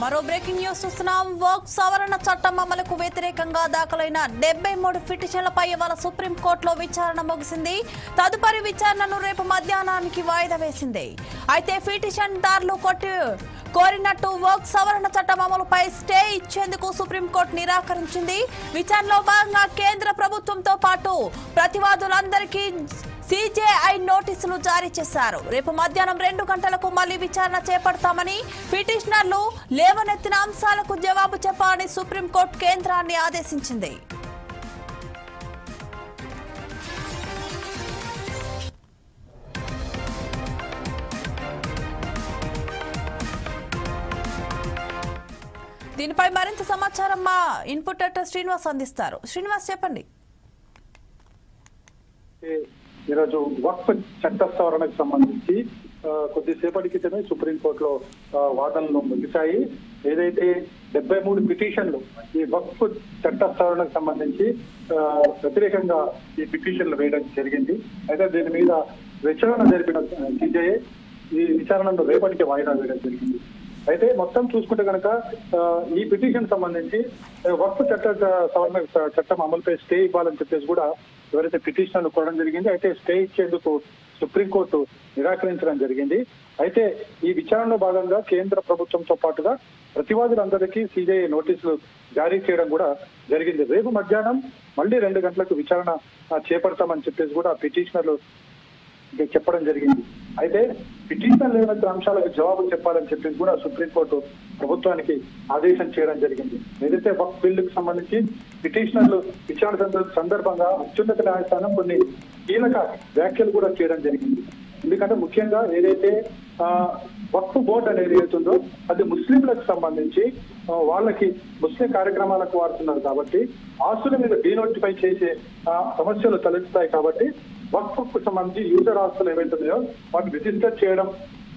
మరో breaking news చూస్తున్నాం. Work సవరణ చట్టం అమలుకు వ్యతిరేకంగా దాఖలైన డెబ్బై మూడు పిటిషన్లపై ఇవాళ సుప్రీంకోర్టులో విచారణ ముగిసింది. తదుపరి విచారణను రేపు మధ్యాహ్నానికి వాయిదా వేసింది. అయితే పిటిషన్ దారులు కొట్టి కోరినట్టు వర్క్ సవరణ చట్టం అమలుపై స్టే ఇచ్చేందుకు సుప్రీంకోర్టు నిరాకరించింది. విచారణలో భాగంగా కేంద్ర తో పాటు ప్రతివాదులందరికీ సిజేఐ నోటీసులు జారీ చేశారు. రేపు మధ్యాహ్నం రెండు గంటలకు మళ్ళీ విచారణ చేపడతామని పిటిషనర్లు లేవనెత్తిన అంశాలకు జవాబు చెప్పాలని సుప్రీంకోర్టు కేంద్రాన్ని ఆదేశించింది. దీనిపై మరింత సమాచారం మా ఇన్పుట్ శ్రీనివాస్ అందిస్తారు. శ్రీనివాస్ చెప్పండి. ఈరోజు వక్ఫ్ చట్ట సవరణకు సంబంధించి కొద్దిసేపటి క్రితమే సుప్రీంకోర్టులో వాదనలు ముగిశాయి. ఏదైతే డెబ్బై మూడు పిటిషన్లు ఈ వక్ఫ్ చట్ట సవరణకు సంబంధించి వ్యతిరేకంగా ఈ పిటిషన్లు వేయడం జరిగింది. అయితే దీని మీద విచారణ జరిపిన సిజేఏ ఈ విచారణను రేపటికి వాయిదా వేయడం జరిగింది. అయితే మొత్తం చూసుకుంటే కనుక ఈ పిటిషన్ సంబంధించి వక్ఫ్ చట్ట సవరణ చట్టం అమలుపై స్టే ఇవ్వాలని చెప్పేసి కూడా ఎవరైతే పిటిషన్లు కోరడం జరిగింది అయితే స్టే ఇచ్చేందుకు సుప్రీంకోర్టు నిరాకరించడం జరిగింది. అయితే ఈ విచారణలో భాగంగా కేంద్ర ప్రభుత్వంతో పాటుగా ప్రతివాదులందరికీ సిజేఐ నోటీసులు జారీ చేయడం కూడా జరిగింది. రేపు మధ్యాహ్నం మళ్ళీ రెండు గంటలకు విచారణ చేపడతామని చెప్పేసి కూడా పిటిషనర్లు చెప్పడం జరిగింది. అయితే పిటిషన్ లేనంత అంశాలకు జవాబు చెప్పాలని చెప్పేసి కూడా సుప్రీంకోర్టు ప్రభుత్వానికి ఆదేశం చేయడం జరిగింది. ఏదైతే వక్ బిల్లుకు సంబంధించి పిటిషనర్లు విచారణ సందర్భంగా అత్యున్నత న్యాయస్థానం కొన్ని కీలక వ్యాఖ్యలు కూడా చేయడం జరిగింది. ఎందుకంటే ముఖ్యంగా ఏదైతే వక్ఫ్ బోర్డు అనేది ఏదైతుందో అది ముస్లింలకు సంబంధించి వాళ్ళకి ముస్లిం కార్యక్రమాలకు వాడుతున్నారు కాబట్టి ఆస్తుల మీద డీనోటిఫై చేసే సమస్యలు తలెత్తుతాయి కాబట్టి వక్ఫ్కు సంబంధించి యూజర్ ఆస్తులు ఏవైతున్నాయో వాటిని రిజిస్టర్ చేయడం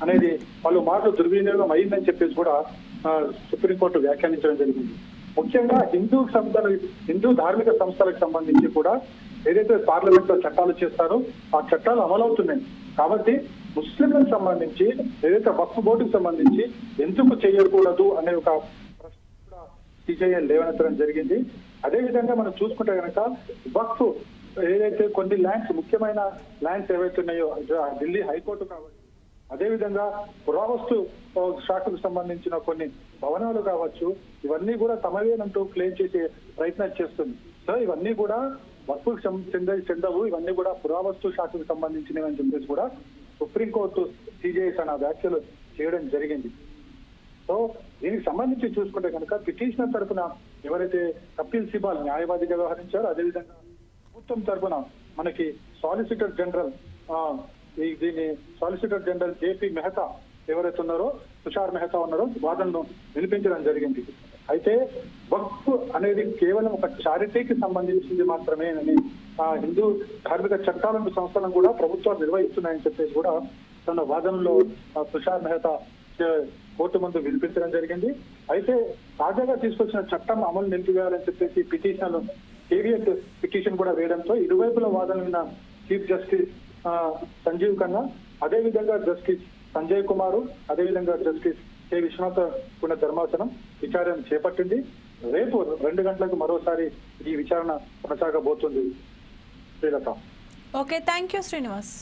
అనేది పలు మార్లు దుర్వినియోగం అయిందని చెప్పేసి కూడా సుప్రీంకోర్టు వ్యాఖ్యానించడం జరిగింది. ముఖ్యంగా హిందూ సంస్థలు హిందూ ధార్మిక సంస్థలకు సంబంధించి కూడా ఏదైతే పార్లమెంట్లో చట్టాలు చేస్తారో ఆ చట్టాలు అమలవుతున్నాయి. కాబట్టి ముస్లింలకు సంబంధించి ఏదైతే వక్ఫ్ బోర్డుకు సంబంధించి ఎందుకు చేయకూడదు అనే ఒక ప్రశ్న కూడా సిజేఎల్ లేవనెత్తడం జరిగింది. అదేవిధంగా మనం చూసుకుంటే కనుక వక్ఫ్ ఏదైతే కొన్ని ల్యాండ్స్ ముఖ్యమైన ల్యాండ్స్ ఏవైతే ఉన్నాయో ఢిల్లీ హైకోర్టు కావచ్చు అదేవిధంగా పురావస్తు శాఖకు సంబంధించిన కొన్ని భవనాలు కావచ్చు ఇవన్నీ కూడా తమవేనంటూ క్లెయిమ్ చేసే ప్రయత్నం చేస్తుంది. సో ఇవన్నీ కూడా వస్తువుకు చెంద చెందవు ఇవన్నీ కూడా పురావస్తు శాఖకు సంబంధించినవి అని చెప్పేసి కూడా సుప్రీంకోర్టు సిజేఎస్ అన్న వ్యాఖ్యలు చేయడం జరిగింది. సో దీనికి సంబంధించి చూసుకుంటే కనుక పిటిషనర్ తరఫున ఎవరైతే కపిల్ సిబాల్ న్యాయవాదిగా వ్యవహరించారో అదేవిధంగా ప్రభుత్వం తరఫున మనకి సాలిసిటర్ జనరల్ దీన్ని దీని సాలిసిటర్ జనరల్ జేపీ మెహతా ఎవరైతే ఉన్నారో తుషార్ మెహతా ఉన్నారో వాదనను వినిపించడం జరిగింది. అయితే వక్ఫ్ అనేది కేవలం ఒక చారిటీకి సంబంధించింది మాత్రమే అని ఆ హిందూ ధార్మిక చట్టాలను సంస్థలను కూడా ప్రభుత్వాలు నిర్వహిస్తున్నాయని చెప్పేసి కూడా తన వాదనలో తుషార్ మెహతా కోర్టు ముందు వినిపించడం జరిగింది. అయితే తాజాగా తీసుకొచ్చిన చట్టం అమలు నిలిపివేయాలని చెప్పేసి పిటిషన్ కేవియట్ పిటిషన్ కూడా వేయడంతో ఇరువైపుల వాదన విన్న చీఫ్ జస్టిస్ సంజీవ్ ఖన్నా అదేవిధంగా జస్టిస్ సంజయ్ కుమారు అదే విధంగా జస్టిస్ కె. విశ్వనాథ్ ఉన్న ధర్మాసనం విచారణ చేపట్టింది. రేపు రెండు గంటలకు మరోసారి ఈ విచారణ కొనసాగబోతుంది. Srilatha. Okay thank you Srinivas.